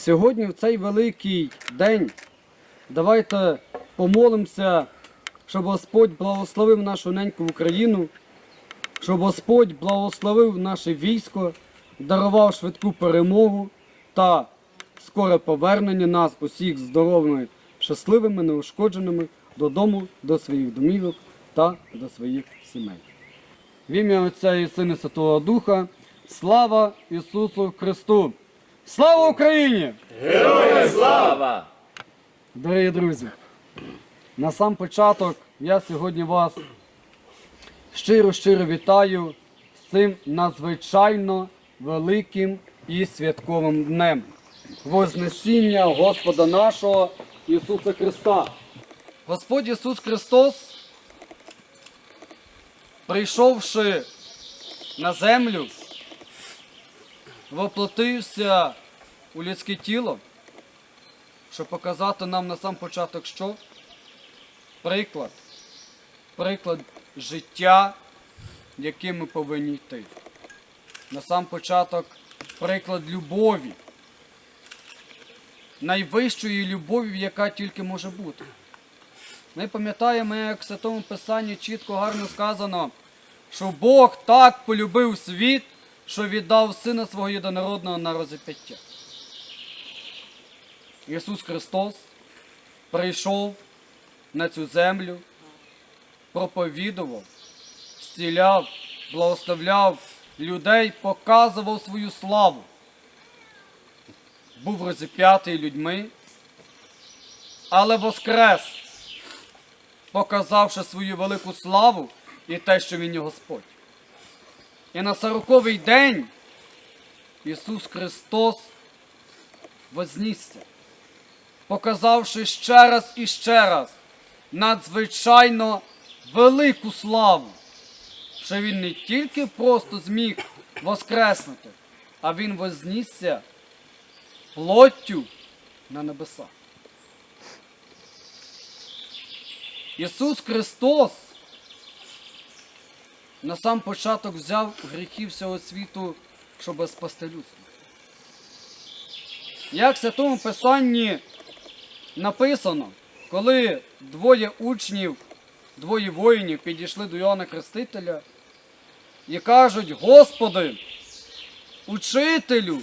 Сьогодні, в цей великий день, давайте помолимося, щоб Господь благословив нашу неньку Україну, щоб Господь благословив наше військо, дарував швидку перемогу та скоре повернення нас усіх здоровими, щасливими, неушкодженими додому, до своїх домівок та до своїх сімей. В ім'я Отця і Сина Святого Духа. Слава Ісусу Христу! Слава Україні! Слава! Дорогі друзі! На сам початок я сьогодні вас щиро-щиро вітаю з цим надзвичайно великим і святковим днем. Вознесіння Господа нашого Ісуса Христа. Господь Ісус Христос, прийшовши на землю, воплотився у людське тіло, щоб показати нам на сам початок що? Приклад. Приклад життя, яким ми повинні йти. На сам початок приклад любові. Найвищої любові, яка тільки може бути. Ми пам'ятаємо, як в Святому Писанні чітко гарно сказано, що Бог так полюбив світ, що віддав Сина свого єдинородного на розіп'яття. Ісус Христос прийшов на цю землю, проповідував, зціляв, благословляв людей, показував свою славу. Був розіп'ятий людьми, але воскрес, показавши свою велику славу і те, що Він є Господь. І на сороковий день Ісус Христос вознісся, показавши ще раз і ще раз надзвичайно велику славу, що Він не тільки просто зміг воскреснути, а Він вознісся плоттю на небеса. Ісус Христос на сам початок взяв гріхи всього світу, щоб спасти людство. Як в Святому Писанні написано, коли двоє учнів, двоє воїнів підійшли до Йоанна Хрестителя і кажуть, Господи, учителю,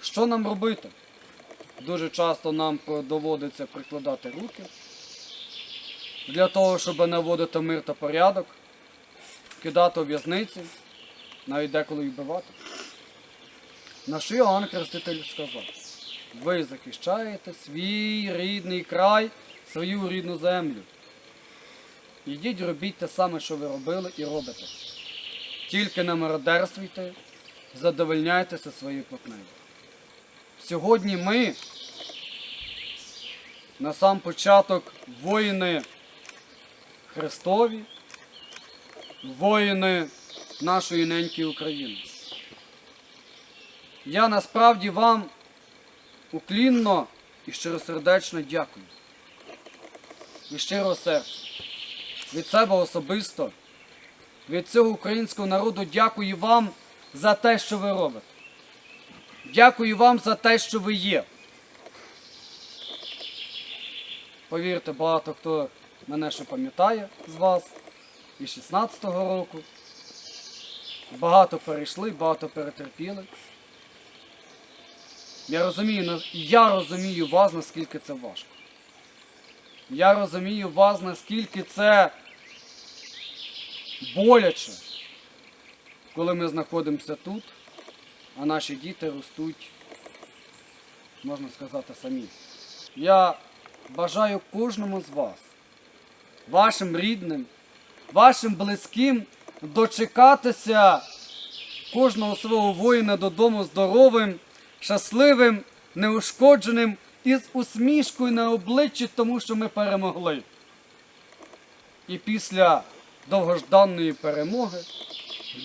що нам робити? Дуже часто нам доводиться прикладати руки для того, щоб наводити мир та порядок, кидати у в'язниці, навіть деколи й вбивати. Наш Іоанн Хреститель сказав, ви захищаєте свій рідний край, свою рідну землю. Ідіть робіть те саме, що ви робили і робите. Тільки не мародерствуйте, задовольняйтеся своєю платнею. Сьогодні ми, на сам початок, воїни Христові, воїни нашої неньки України. Я насправді вам уклінно і щиросердечно дякую. Від щирого серця, від себе особисто, від цього українського народу дякую вам за те, що ви робите. Дякую вам за те, що ви є. Повірте, багато хто мене ще пам'ятає з вас і 16-го року. Багато перейшли, багато перетерпіли. Я розумію, я розумію вас, наскільки це важко. Я розумію вас, наскільки це боляче, коли ми знаходимося тут, а наші діти ростуть, можна сказати, самі. Я бажаю кожному з вас, вашим рідним, вашим близьким дочекатися кожного свого воїна додому здоровим, щасливим, неушкодженим і з усмішкою на обличчі, тому що ми перемогли. І після довгожданої перемоги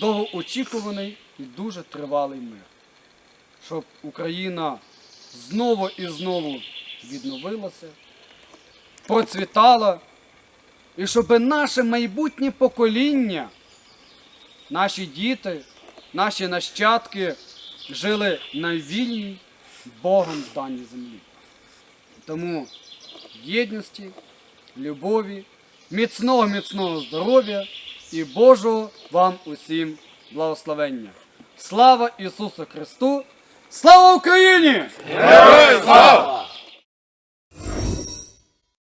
довгоочікуваний і дуже тривалий мир. Щоб Україна знову і знову відновилася, процвітала, і щоб наше майбутнє покоління, наші діти, наші нащадки жили на вільній, Богом даній землі. Тому єдності, любові, міцного міцного здоров'я і Божого вам усім благословення. Слава Ісусу Христу! Слава Україні! Героям слава!